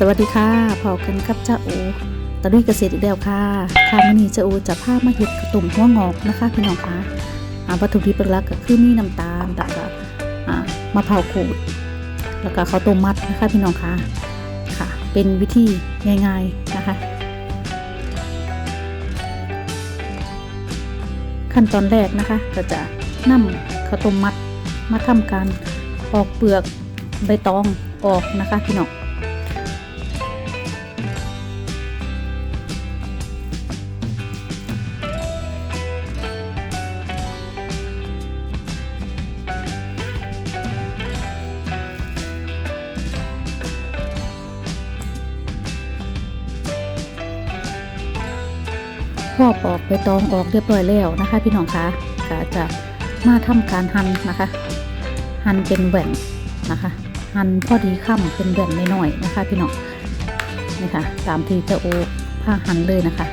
สวัสดีค่ะพอกันกับจ้าโอตะลุยเกษตรอีกแล้วค่ะค่ะมื่อนี้จ้าโอจะพามาเห็ดกระตุ่มหัวงอกนะคะพี่น้องคะอ่าวัตถุดิบหลักก็คือมีน้ำตาลแล้วก็อ่ามะพร้าวขูด แล้วก็ข้าวต้มมัดนะคะพี่น้องคะค่ะ เป็นวิธีง่ายๆนะคะ ขั้นตอนแรกนะคะ ก็จะนำข้าวต้มมัดมาทำการปอกเปลือกใบตองออกนะคะพี่น้อง พ่อปออกใบตองออกเรียบร้อยแล้วนะคะ พี่น้องคะก็จะมาทำการหั่นนะคะ หั่นเป็นแหว่นนะคะ หั่นพอดีค่ำเป็นแหว่นน้อยๆนะคะ พี่น้องนี่ค่ะตามที่เจะโอผ้าหั่นเลยนะคะ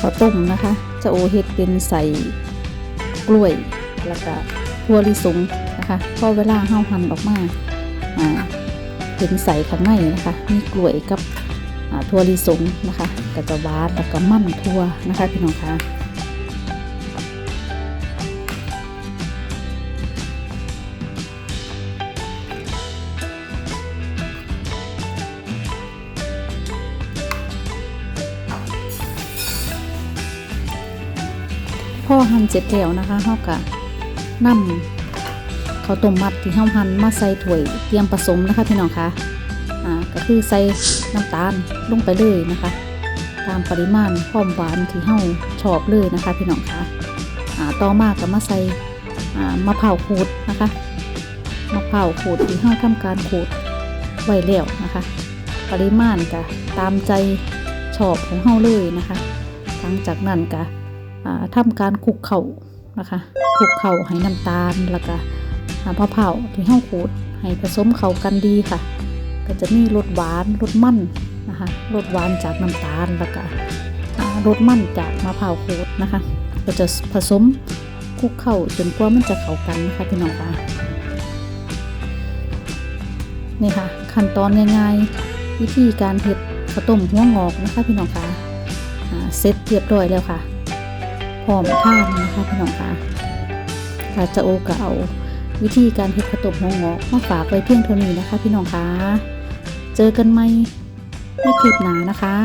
ข้าวต้มนะคะจะโอเฮ็ดเป็นใส่กล้วยแล้วก็ ถั่วลิสงนะคะพอเวลาเฮาหั่นออกมาเป็นใสข้างในนะคะ มีกล้วยกับถั่วลิสงนะคะก็จะหวานแล้วก็มั่นถั่วนะคะพี่น้องคะพ่อหั่นเสร็จแล้วนะคะเฮาก็ นำข้าวต้มมัดที่เฮาหั่นมาใส่ถ้วยเตรียมผสมนะคะพี่น้องคะอ่าก็คือใส่น้ำตาลลงไปเลยนะคะ ตามปริมาณความหวานที่เฮาชอบเลยนะคะพี่น้องคะอ่าต่อมาก็มาใส่อ่ามะพร้าวขูดนะคะมะพร้าวขูดที่เฮาทำการขูดไว้แล้วนะคะ ปริมาณก็ตามใจชอบของเฮาเลยนะคะ หลังจากนั้นก็อ่าทำการคลุกเข่า นะคะคลุกเข่าให้น้ำตาลแล้วก็อ่ามะพร้าวที่เฮาขูดให้ผสมเข้ากันดีค่ะ ก็จะมีรสหวานรสมันนะคะรสหวานจากน้ำตาลแล้วก็รสมันจากมะพร้าวขูดนะคะ ก็จะผสมคลุกเข้าจนกว่ามันจะเข้ากันนะคะพี่น้องค่ะนี่ค่ะ ขั้นตอนง่ายๆ วิธีการเผ็ดข้าวต้มหัวงอกนะคะพี่น้องค่ะเสร็จเรียบร้อยแล้วค่ะ ร้อมทามนะคะพี่น้องค่ะค่ะจะโอก็เอาวิธีการเฮ็ดข้าวต้มหงอกมาฝากไว้เพียงเท่านี้นะคะ พี่น้องค่ะ เจอกันไหมในคลิปหน้านะคะ